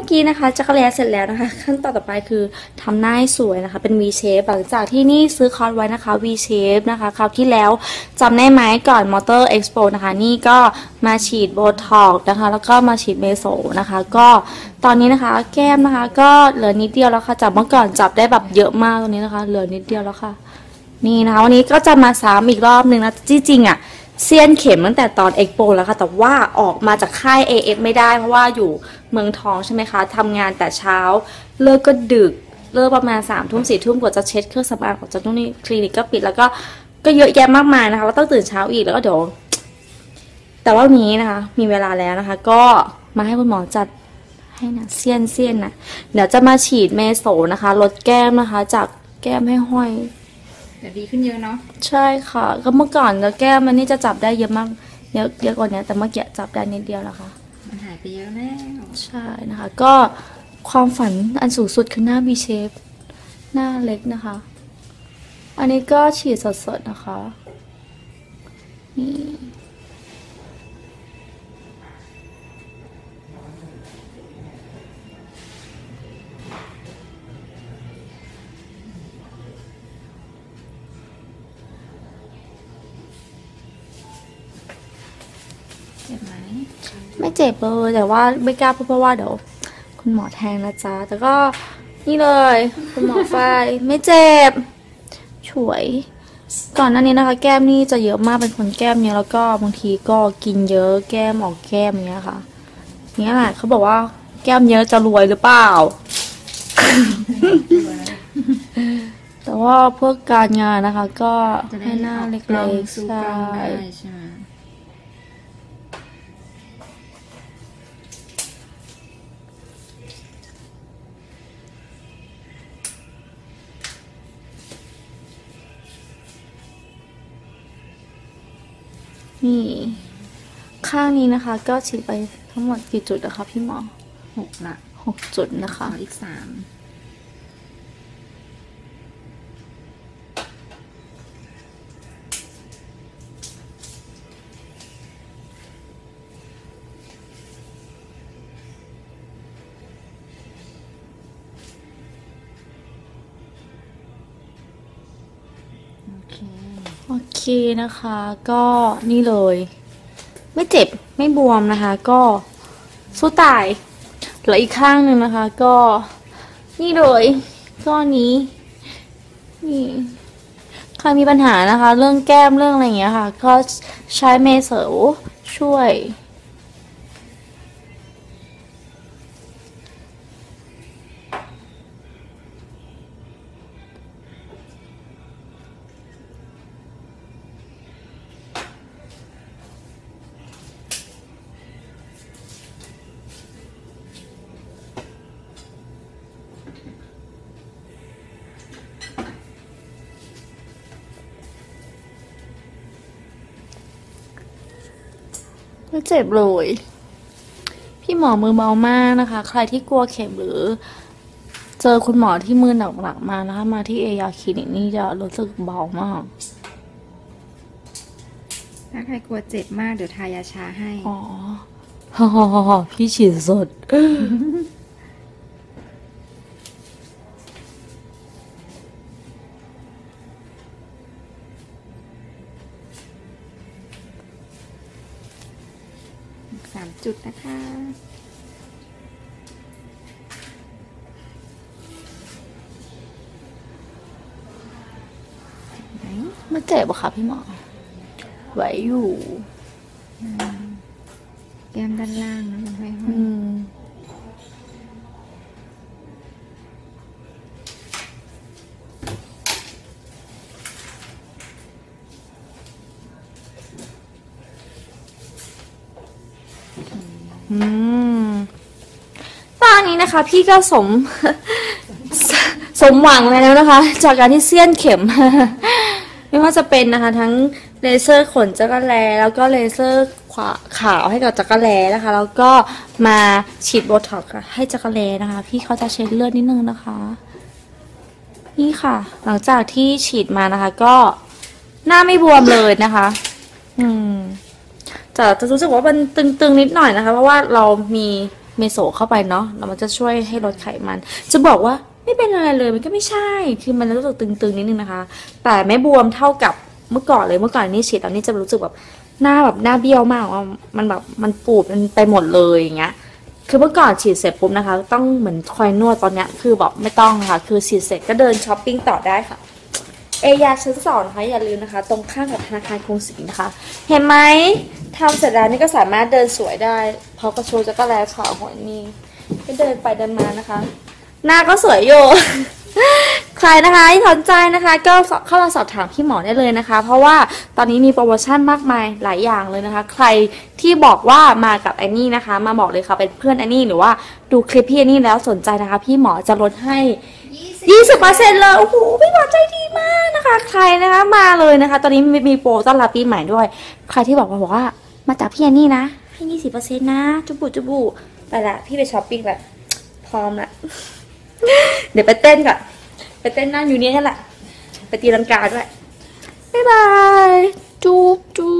มื่อกี้นะคะจักรแลเสร็จแล้วนะคะ ขั้นตอนต่อไปคือทำหน้าให้สวยนะคะ เป็น V shape หลังจากที่นี่ซื้อคอร์สไว้นะคะ V shape นะคะคราวที่แล้วจำได้ไหมก่อนมอเตอร์เอ็กซ์โปนะคะ นี่ก็มาฉีดโบท็อกนะคะ แล้วก็มาฉีดเมโซนะคะ ก็ตอนนี้นะคะแก้มนะคะ ก็เหลือนิดเดียวแล้วค่ะจากเมื่อก่อนจับได้แบบเยอะมากตรงนี้นะคะ เหลือนิดเดียวแล้วค่ะ นี่นะคะ วันนี้ก็จะมาซ้ำอีกรอบหนึ่งนะจริงๆอะ เซียนเข็มตั้งแต่ตอนเอ็กโปแล้วค่ะ แต่ว่าออกมาจากค่าย AF ไม่ได้ เพราะว่าอยู่เมืองทองใช่ไหมคะทำงานแต่เช้า เลิกก็ดึก เลิกประมาณ3ามทุ่มสี่ทุ่มกว่าจะเช็ดเครื่องสำอางกว่าจะนู่นนี่คลินิกก็ปิดแล้วก็ก็เยอะแยะมากมายนะคะ แล้วต้องตื่นเช้าอีกแล้วก็เดี๋ยวแต่ว่าวันนี้นะคะ มีเวลาแล้วนะคะ ก็มาให้คุณหมอจัดให้นะเซียนเซียนนะเดี๋ยวจะมาฉีดเมโซนะคะลดแก้มนะคะ จากแก้มให้ห้อย แต่ดีขึ้นเยอะเนาะใช่ค่ะ ก็เมื่อก่อนแล้วแก้มมันนี่จะจับได้เยอะมากเยอะเยอะกว่านี้แต่เมื่อกี้จับได้นิดเดียวนะคะมันหายไปเยอะแล้วใช่นะคะ ก็ความฝันอันสูงสุดคือหน้า V shape หน้าเล็กนะคะ อันนี้ก็ฉีดสดๆนะคะนี่ ไม่เจ็บเลยแต่ว่าไม่กล้าพูดเพราะว่าเดี๋ยวคุณหมอแทงนะจ๊ะ แต่ก็นี่เลย คุณหมอไฟไม่เจ็บช่วย ก่อนหน้านี้นะคะ แก้มนี่จะเยอะมากเป็นคนแก้มเยอะแล้วก็บางทีก็กินเยอะแก้มออกแก้มเนี้ยค่ะเนี้ยแหละเขาบอกว่าแก้มเยอะจะรวยหรือเปล่า แต่ว่าเพื่อการงานนะคะ ก็ให้หน้าเล็กกล้องกสู้ๆใช่ นี่ ข้างนี้นะคะ ก็ฉีดไปทั้งหมดกี่จุดนะคะพี่หมอหกละหกจุดนะขอคะ อีกสาม นะคะก็นี่เลย ไม่เจ็บไม่บวมนะคะ ก็สู้ตายแล้วอีกข้างหนึ่งนะคะ ก็นี่เลยก้อนนี้นี่ใครมีปัญหานะคะ เรื่องแก้มเรื่องอะไรอย่างเงี้ยค่ะ ก็ใช้เมเซลช่วย ไม่เจ็บเลย พี่หมอมือเบามากนะคะ ใครที่กลัวเข็มหรือ เจอคุณหมอที่มือหนักๆมานะคะ มาที่เอยาคลินิกนี่จะรู้สึกเบามาก ถ้าใครกลัวเจ็บมากเดี๋ยวทายาชาให้ อ๋อฮ่าฮ่าฮ่าฮ่าพี่ฉีดสด สามจุดนะคะไหนไม่เจ็บอะค่ะพี่หมอ ไหวอยู่ แก้มด้านล่างนะมันห้อย อืมตอนนี้นะคะ พี่ก็สม สมหวังแล้วนะคะ จากการที่เสี้ยนเข็ม ไม่ว่าจะเป็นนะคะ ทั้งเลเซอร์ขนจักรแลแล้วก็เลเซอร์ขวาขาวให้กับจักรแลนะคะ แล้วก็มาฉีดโบท็อกซ์ให้จักรแลนะคะ พี่เขาจะเช็ดเลือดนิดนึงนะคะ นี่ค่ะ หลังจากที่ฉีดมานะคะ ก็หน้าไม่บวมเลยนะคะ อืม จะจะรู้สึกว่ามันตึงๆนิดหน่อยนะคะ เพราะว่าเรามีเมโซเข้าไปเนาะแล้วมันจะช่วยให้ลดไขมัน จะบอกว่าไม่เป็นอะไรเลยมันก็ไม่ใช่ คือมันรู้สึกตึงๆนิดนึงนะคะ แต่ไม่บวมเท่ากับเมื่อก่อนเลยเมื่อก่อนนี่ฉีดตอนนี้จะรู้สึกแบบหน้าแบบหน้าเบี้ยวมากว่ามันแบบมันปูดมันไปหมดเลยอย่างเงี้ยคือเมื่อก่อนฉีดเสร็จปุ๊บนะคะ ต้องเหมือนคอยนวดตอนเนี้ยคือแบบไม่ต้องค่ะ คือฉีดเสร็จก็เดินช้อปปิ้งต่อได้ค่ะ เอยาชั้นสองนะคะอย่าลืมนะคะ ตรงข้ามกับธนาคารกรุงศรีนะคะ เห็นไหมทำเสร็จแล้วนี่ก็สามารถเดินสวยได้เพราะกระโชว์จะก็แล้วขาวหัวนี่ก็เดินไปเดินมานะคะ หน้าก็สวยอยู่ใครนะคะที่สนใจนะคะก็เข้ามาสอบถามพี่หมอได้เลยนะคะ เพราะว่าตอนนี้มีโปรโมชั่นมากมายหลายอย่างเลยนะคะ ใครที่บอกว่ามากับแอนนี่นะคะ มาบอกเลยค่ะเป็นเพื่อนแอนนี่หรือว่าดูคลิปพี่แอนนี่แล้วสนใจนะคะ พี่หมอจะลดให้ ยี่สิบเปอร์เซ็นต์เลยโอ้โหพี่หมอใจดีมากนะคะ ใครนะคะมาเลยนะคะ ตอนนี้มีโปรต้อนรับปีใหม่ด้วย ใครที่บอกว่าบอกว่ามาจากพี่แอนนี่นะ ให้ยี่สิบเปอร์เซ็นต์นะ จุบุจุบุไปละพี่ไปช้อปปิ้งละพร้อมละ เดี๋ยวไปเต้นก่อน ไปเต้นนั่งอยู่นี่นั่นแหละ ไปตีลังกาด้วย บ๊ายบาย จุบจุบ